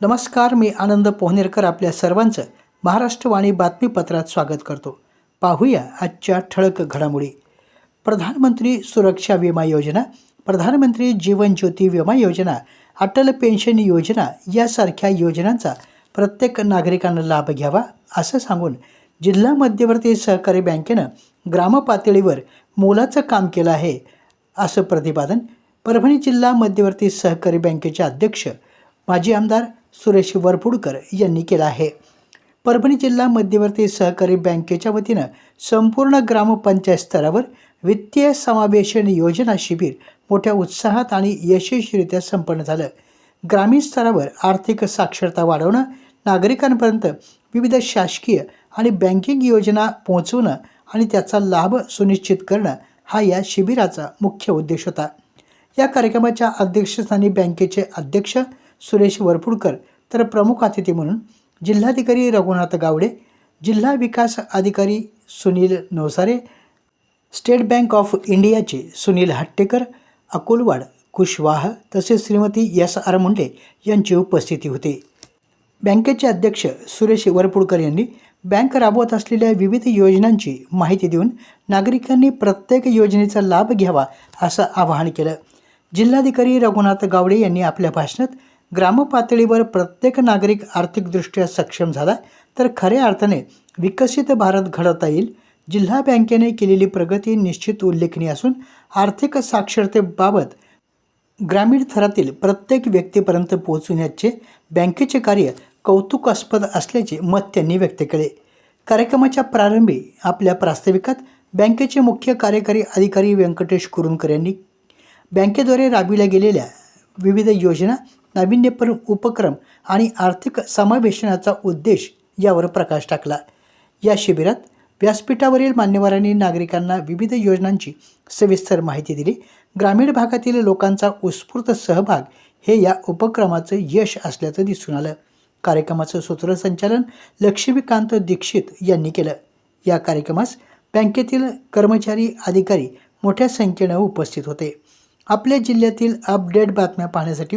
नमस्कार मी आनंद पोहनेरकर आपल्या सर्वांचं महाराष्ट्रवाणी बातमीपत्रात स्वागत करतो. पाहूया आजच्या ठळक घडामोडी. प्रधानमंत्री सुरक्षा विमा योजना प्रधानमंत्री जीवन ज्योती विमा योजना अटल पेन्शन योजना यासारख्या योजनांचा प्रत्येक नागरिकांना लाभ घ्यावा असं सांगून जिल्हा मध्यवर्ती सहकारी बँकेनं ग्रामपातळीवर मोलाचं काम केलं आहे असं प्रतिपादन परभणी जिल्हा मध्यवर्ती सहकारी बँकेचे अध्यक्ष माजी आमदार सुरेश वरपुडकर यांनी केला आहे. परभणी जिल्हा मध्यवर्ती सहकारी बँकेच्या वतीनं संपूर्ण ग्रामपंचायत स्तरावर वित्तीय समावेशन योजना शिबिर मोठ्या उत्साहात आणि यशस्वीरित्या संपन्न झालं. ग्रामीण स्तरावर आर्थिक साक्षरता वाढवणं नागरिकांपर्यंत विविध शासकीय आणि बँकिंग योजना पोहोचवणं आणि त्याचा लाभ सुनिश्चित करणं हा या शिबिराचा मुख्य उद्देश होता. या कार्यक्रमाच्या अध्यक्षस्थानी बँकेचे अध्यक्ष सुरेश वरपुडकर तर प्रमुख अतिथी म्हणून जिल्हाधिकारी रघुनाथ गावडे जिल्हा विकास अधिकारी Sunil Navsare State Bank of इंडियाचे सुनील हट्टेकर अकोलवाड कुशवाह तसेच श्रीमती एस आर मुंडे यांची उपस्थिती होती. बँकेचे अध्यक्ष सुरेश वरपुडकर यांनी बँक राबवत असलेल्या विविध योजनांची माहिती देऊन नागरिकांनी प्रत्येक योजनेचा लाभ घ्यावा असं आवाहन केलं. जिल्हाधिकारी रघुनाथ गावडे यांनी आपल्या भाषणात ग्रामपातळीवर प्रत्येक नागरिक आर्थिकदृष्ट्या सक्षम झाला तर खऱ्या अर्थाने विकसित भारत घडवता येईल. जिल्हा बँकेने केलेली प्रगती निश्चित उल्लेखनीय असून आर्थिक साक्षरतेबाबत ग्रामीण थरातील प्रत्येक व्यक्तीपर्यंत पोहोचविण्याचे बँकेचे कार्य कौतुकास्पद असल्याचे मत त्यांनी व्यक्त केले. कार्यक्रमाच्या प्रारंभी आपल्या प्रास्ताविकात बँकेचे मुख्य कार्यकारी अधिकारी व्यंकटेश कुरुंकर यांनी बँकेद्वारे राबविल्या गेलेल्या विविध योजना नाविन्यपूर्ण उपक्रम आणि आर्थिक समावेशनाचा उद्देश यावर प्रकाश टाकला. या शिबिरात व्यासपीठावरील मान्यवरांनी नागरिकांना विविध योजनांची सविस्तर माहिती दिली. ग्रामीण भागातील लोकांचा उत्स्फूर्त सहभाग हे या उपक्रमाचं यश असल्याचं दिसून आलं. कार्यक्रमाचं सूत्रसंचालन लक्ष्मीकांत दीक्षित यांनी केलं. या कार्यक्रमास बँकेतील कर्मचारी अधिकारी मोठ्या संख्येनं उपस्थित होते. आपल्या जिल्ह्यातील अपडेट बातम्या पाहण्यासाठी